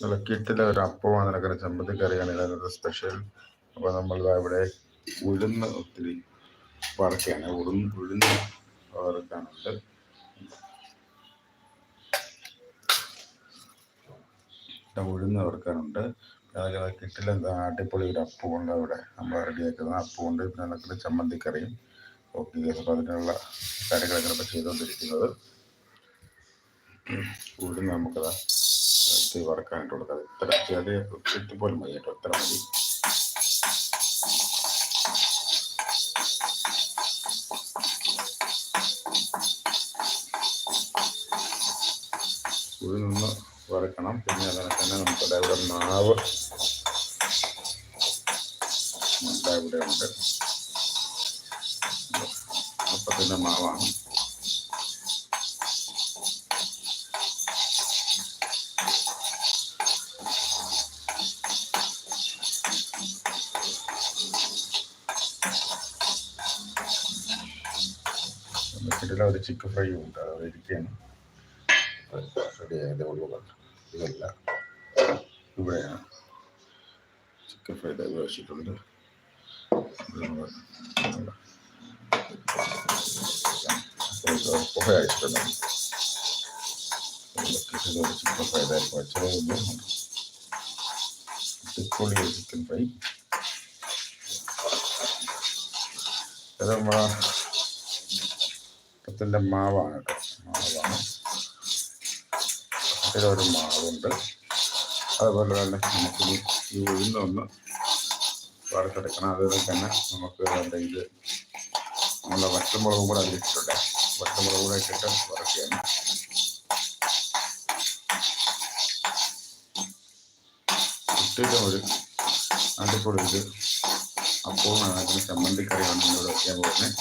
നല്ല ഒരു അപ്പമാണ് നടക്കുന്ന ചമ്മന്തിക്കറിയാണ് ഇതിനകത്ത് സ്പെഷ്യൽ അപ്പോൾ നമ്മൾ ഇവിടെ ഉഴുന്ന് ഒത്തിരി വറക്കുകയാണ് ഉഴുന്ന് ഉഴുന്ന് വറുക്കാനുണ്ട്. ഉഴുന്ന് വറുക്കാനുണ്ട്. അതൊക്കെ കിട്ടില്ല അടിപൊളി ഒരു അപ്പമുണ്ട് അവിടെ. നമ്മൾ റെഡിയാക്കുന്ന അപ്പമുണ്ട് പിന്നെ നടക്കുന്ന ചമ്മന്തിക്കറിയും. ഓക്കെ അപ്പോൾ അതിനുള്ള കാര്യങ്ങളൊക്കെ ഇപ്പോൾ ചെയ്തുകൊണ്ടിരിക്കുന്നത്. ഉഴുന്ന് നമുക്കത് ഇത്തിരി വറക്കാനായിട്ട് കൊടുക്കാം ഇത്ര ചെറിയ ഇട്ടുപോലും മതി കേട്ടോ ഇത്ര മതി. ഉഴുന്നൊന്ന് വറക്കണം പിന്നെ അതിനെ തന്നെ നമുക്കിവിടെ ഇവിടെ മാവ്. ഇവിടെ ഉണ്ട് അപ്പത്തിന്റെ മാവാണ്. കിട്ടില്ല ഒരു ചിക്കൻ ഫ്രൈ ഉണ്ട് അത് ഇരിക്കുകയാണ് റെഡി ആയതേ ഉള്ളൂ കണ്ടു ഇതല്ല ഇവിടെയാണ് ചിക്കൻ ഫ്രൈ ഇവിടെ വെച്ചിട്ടുണ്ട് ഇത് നമ്മൾ കണ്ടോ? അപ്പോൾ ഇത് പുക അയച്ചിട്ടുണ്ട് കിട്ടില്ല ചിക്കൻ ഫ്രൈ ആയിരിക്കും ചെറിയ അടിപൊളി ചിക്കൻ ഫ്രൈ ഇത് നമ്മളെ പത്തിന്റെ മാവാണ് മാവാണ്. ഇതിലൊരു മാവുണ്ട്. അതുപോലെ തന്നെ നമുക്ക് ഈ ഉഴുന്നൊന്ന് വറുത്തെടുക്കണം. അതുപോലെ തന്നെ നമുക്ക് എന്താ ഇത് നമ്മളെ വറ്റമുളകും കൂടെ അതിലിട്ടിട്ടുണ്ട് വറ്റമുളകും കൂടെ ഇട്ടിട്ട് വറക്കുകയാണ്. ഇട്ടിട്ട് ഒരു അടിപൊളി ഇത്. അപ്പവും അതിന് ചമ്മന്തിക്കറിയാണ് എന്നോട് വയ്ക്കാൻ പോകുന്നത്.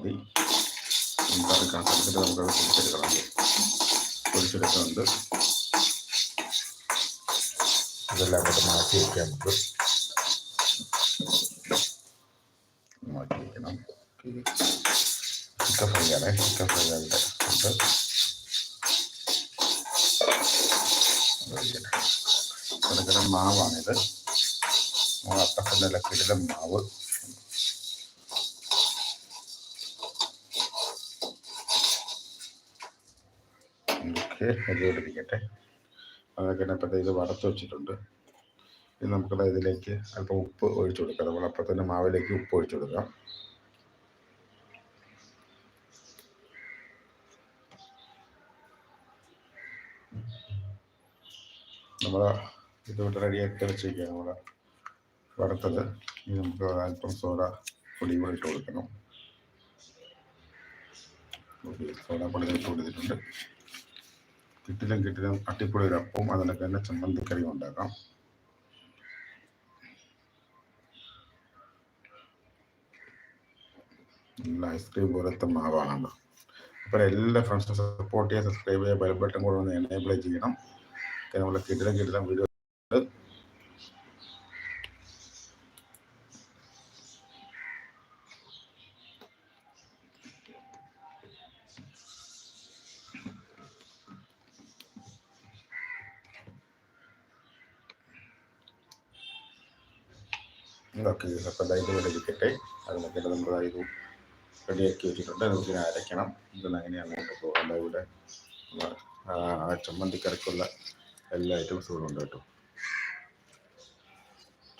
മതി. നമുക്കത് കണക്കെടുത്തിട്ട് നമുക്കത് പൊടിച്ചെടുക്കണം പൊടിച്ചെടുക്കുന്നുണ്ട് ഇതെല്ലാം കൂടെ മാറ്റി വയ്ക്കാം നമുക്ക്. മാറ്റി വയ്ക്കണം ചിക്കൻ ഫ്രൈ ആണ്. ചിക്കൻ ഫ്രൈ ഉണ്ട്. കിടക്കുന്ന മാവാണിത്. ലക്കിടിലെ മാവ്. ഇരിക്കട്ടെ അതൊക്കെ ഇപ്പോഴത്തെ ഇത് വറുത്ത് വെച്ചിട്ടുണ്ട്. ഇനി നമുക്കത് ഇതിലേക്ക് അല്പം ഉപ്പ് ഒഴിച്ചു കൊടുക്കാം. നമ്മൾ അപ്പം തന്നെ മാവിലേക്ക് ഉപ്പ് ഒഴിച്ചു കൊടുക്കാം. നമ്മൾ ഇതുകൊണ്ട് റെഡിയാക്കി വെച്ചിരിക്കുക നമ്മൾ വറുത്തത്. ഇനി നമുക്ക് അല്പം സോഡ പൊടി ഇട്ട് കൊടുക്കണം. സോഡ പൊടി ഇട്ട് കൊടുത്തിട്ടുണ്ട്. കിട്ടിലും കിട്ടിലും അട്ടിപ്പൊളി ഒരു അപ്പവും അതിനൊക്കെ തന്നെ ചമ്മന്തിക്കറിയും ഉണ്ടാക്കാം. നല്ല ഐസ്ക്രീം പോലത്തെ മാവാണ്. അപ്പോൾ എല്ലാ ഫ്രണ്ട്സും സപ്പോർട്ട് ചെയ്യുക സബ്സ്ക്രൈബ് ചെയ്യുക ബെൽ ബട്ടൺ കൂടെ ഒന്ന് എനേബിൾ ചെയ്യണം. നമ്മൾ കിട്ടിലും കിട്ടിലും വീഡിയോ ഓക്കെ അപ്പോൾ ഇത് ഇവിടെ ഇരിക്കട്ടെ. അതിനൊക്കെ നമ്മൾ ഇത് റെഡിയാക്കി വെച്ചിട്ടുണ്ട്. നമുക്ക് ഇതിനെ അരയ്ക്കണം. ഇതൊന്നും അങ്ങനെയാണ് അങ്ങോട്ട് പോകേണ്ടത് ഇവിടെ ആ ചമ്മന്തിക്കരക്കുള്ള എല്ലാ ഐറ്റംസും ഇവിടെ ഉണ്ട് കേട്ടോ.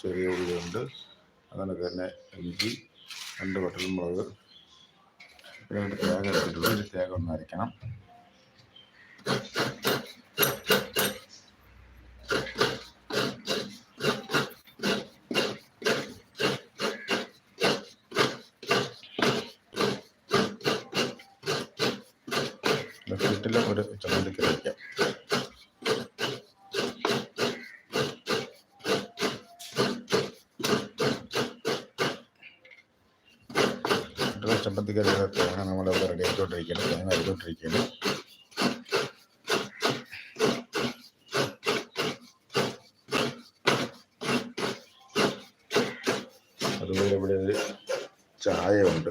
ചെറിയ ഉള്ളിയുണ്ട് അതിനൊക്കെ തന്നെ ഇഞ്ചി രണ്ട് വട്ടൽമുളക് പിന്നെ ഒരു തേങ്ങ എടുത്തിട്ടുള്ളൂ ഒരു തേങ്ങ ഒന്ന് അരയ്ക്കണം വീട്ടിലും ഒരു വീട്ടിലെ ചമ്മന്തിക്ക് തേങ്ങ നമ്മളിവിടെ റെഡി ആക്കിക്കൊണ്ടിരിക്കുകയാണ് തേങ്ങ അരിക്കൊണ്ടിരിക്കുകയാണ് അതുപോലെ ഇവിടെ ചായ ഉണ്ട്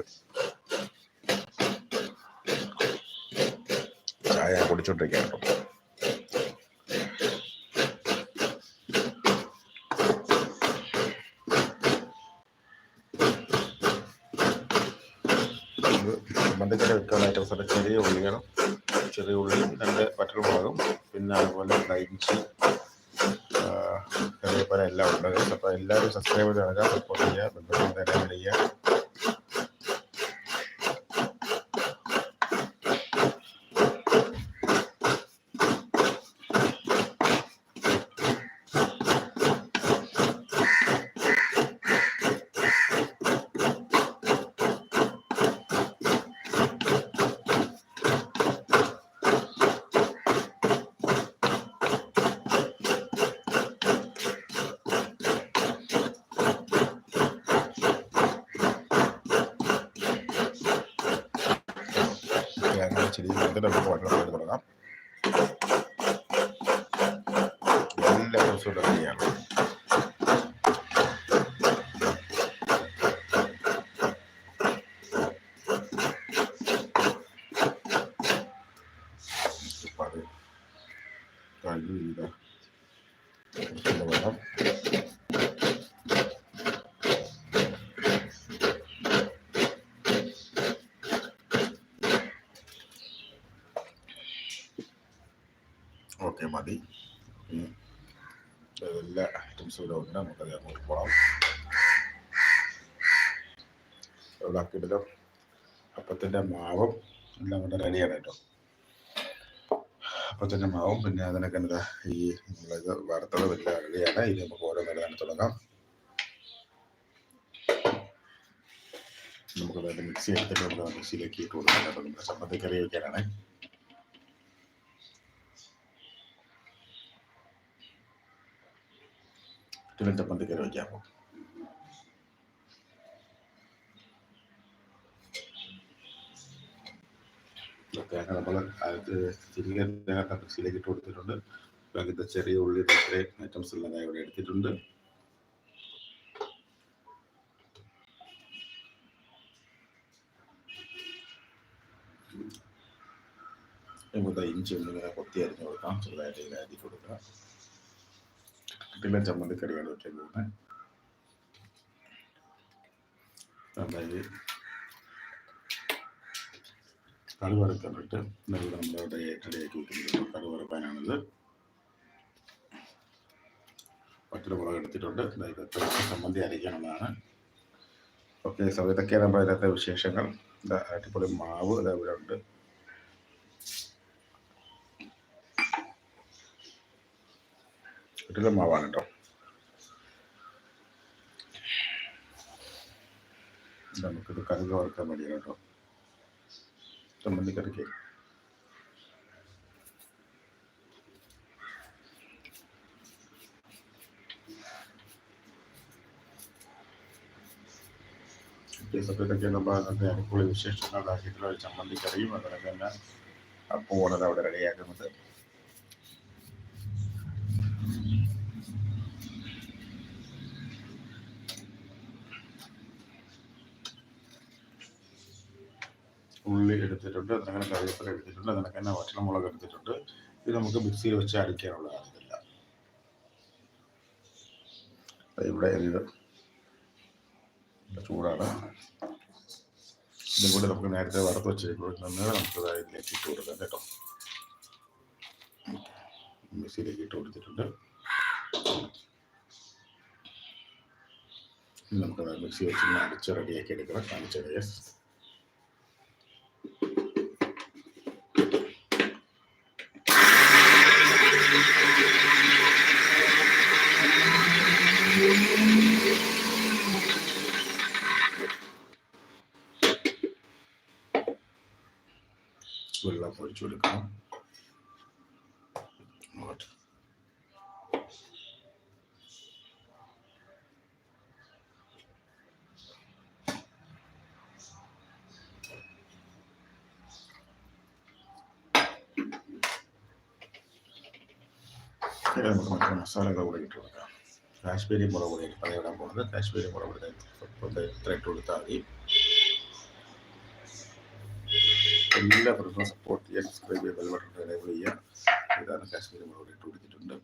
ചമ്മന്തിക്കറി ചെറിയ ഉള്ളി വേണം ചെറിയ ഉള്ളിയും രണ്ട് വറ്റൽമുളകും പിന്നെ അതുപോലെ ഇഞ്ചി അതേപോലെ എല്ലാം ഉണ്ട്. അപ്പോൾ എല്ലാവരും സബ്സ്ക്രൈബ് ചെയ്യുക സപ്പോർട്ട് ചെയ്യുക ബന്ധപ്പെട്ട് തരാൻ ചെടി എന്നിട്ട് നമുക്ക് കൊണ്ട് തുടങ്ങാം എല്ലാ ദിവസവും കഴുകിയില്ല വെള്ളം ഓക്കെ മതി ഇനി എല്ലാ ഉണ്ട് നമുക്കത് അങ്ങോട്ട് പോകാം. ഇതാക്കിയിട്ടല്ലോ അപ്പത്തിന്റെ മാവും എല്ലാം കൂടെ റെഡിയാണ് കേട്ടോ. അപ്പത്തിന്റെ മാവും പിന്നെ അതിനൊക്കെ എന്താ ഈ നമ്മളിത് വറുത്തത് വലിയ റെഡിയാണ് ഇനി നമുക്ക് ഓരോ നില തുടങ്ങാം. നമുക്ക് വേണ്ട മിക്സി എടുത്തിട്ട് നമുക്ക് മിക്സിയിലേക്ക് ഇട്ട് കൊടുക്കാം. കേട്ടോ നമ്മുടെ ചമ്മന്തിക്കറി വയ്ക്കാനാണ്. പിന്നെ ചമ്മന്തിക്കറി വയ്ക്കാൻ പോകും തേങ്ങ നമ്മൾ തിരികെ തേങ്ങ മിക്സിയിലേക്ക് ചെറിയ ഉള്ളി ഇത്രയും ഐറ്റംസ് എല്ലാം ഞാൻ ഇവിടെ എടുത്തിട്ടുണ്ട്. നമുക്ക് ഇഞ്ചി ഒന്ന് ഇങ്ങനെ കൊത്തി കൊടുക്കാം. ചെറുതായിട്ട് ഇങ്ങനെ കൊടുക്കാം. കിട്ടില്ല ചമ്മന്തിക്കറിയാണ് വെക്കാൻ പോകുന്നത് അതായത് കടുവറക്കാനായിട്ട് ഇവിടെ നമ്മളവിടെ റെഡിയാക്കി വെക്കുന്നത് കടുവറക്കാനാണിത് പറ്റില മുളക് എടുത്തിട്ടുണ്ട് ഇതൊക്കെ ചമ്മന്തി അരയ്ക്കണമെന്നാണ് ഓക്കെ സോ ഇതൊക്കെയാണ് നമ്മുടെ അതിനകത്തെ വിശേഷങ്ങൾ അടിപൊളി മാവ് അതേപോലെ ഉണ്ട് വീട്ടിലെ മാവാണ് കേട്ടോ നമുക്കിത് കരുക വറുക്കാൻ വേണ്ടിയാണ് കേട്ടോ. ചമ്മന്തി കറിക്ക് സമയത്തൊക്കെ നമ്മൾ അതിനകത്ത് അടിപൊളി വിശേഷങ്ങളാക്കിയിട്ടുള്ള ഒരു ചമ്മന്തി കറിയും അതുപോലെ തന്നെ അപ്പമാണ് അവിടെ റെഡിയാക്കുന്നത്. ഉള്ളി എടുത്തിട്ടുണ്ട് അങ്ങനെ കറിവേപ്പില എടുത്തിട്ടുണ്ട് അതിനൊക്കെ തന്നെ വറ്റലമുളക് എടുത്തിട്ടുണ്ട്. ഇത് നമുക്ക് മിക്സിയിൽ വെച്ച് അടിക്കാനുള്ളതാണ് ഇതെല്ലാം ഇവിടെ ഇത് ചൂടാണ്. ഇതും കൂടി നമുക്ക് നേരത്തെ വറുത്ത് വെച്ചേക്കുന്നത് നമുക്ക് ഇതിലേക്ക് ഇട്ട് കൊടുക്കാം കേട്ടോ. മിക്സിയിലേക്ക് ഇട്ട് കൊടുത്തിട്ടുണ്ട്. നമുക്ക് മിക്സി വെച്ച് അടിച്ച് റെഡിയാക്കി എടുക്കണം. കാണിച്ചത് വെള്ളം ഒഴിച്ചു കൊടുക്കണം അങ്ങോട്ട് ഇനി നമുക്ക് മറ്റു മസാലകൾ കൂടെ ഇട്ട് കൊടുക്കാം കാശ്മീരി മുളക് പൊടി അത് ഇടാൻ പോകുന്നത് കാശ്മീരി മുളക് പൊടി ഇത്ര ഇട്ട് കൊടുത്താൽ മതി എല്ലാ പ്രശ്നവും സപ്പോർട്ട് ചെയ്യുക സബ്സ്ക്രൈബ് ചെയ്യുക ബെൽ ബട്ടൺ എനേബിൾ ചെയ്യുക ഇതാണ് കാശ്മീരി മുളക് ഇട്ട് കൊടുത്തിട്ടുണ്ട്.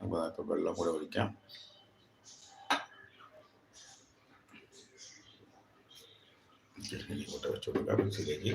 നമുക്ക് അതൊക്കെ വെള്ളം കൂടെ ഒഴിക്കാം. ഇങ്ങോട്ട് വെച്ചു കൊടുക്കാം. മിക്സിയിലേക്ക്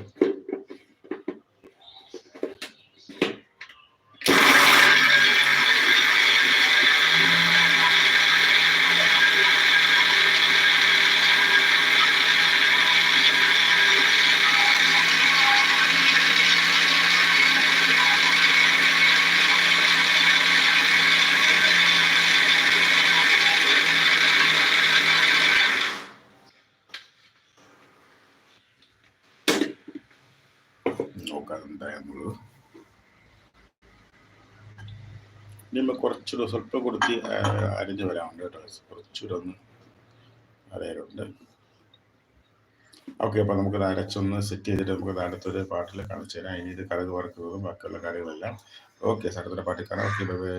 നമ്മൾ കുറച്ചുകൂടെ സ്വല്പം കൊടുത്ത് അരിഞ്ഞ് വരാറുണ്ട് കേട്ടോ. കുറച്ചുകൂടെ ഒന്ന് അരയാറുണ്ട് ഓക്കെ അപ്പോൾ നമുക്കത് അരച്ചൊന്ന് സെറ്റ് ചെയ്തിട്ട് നമുക്കത് അടുത്തൊരു പാട്ടിൽ കാണിച്ചു തരാം. ഇനി ഇത് കടുക് വറുക്കുന്നതും ബാക്കിയുള്ള കാര്യങ്ങളെല്ലാം. ഓക്കെ അടുത്തൊരു പാട്ടിൽ കാണാം. Okay bye.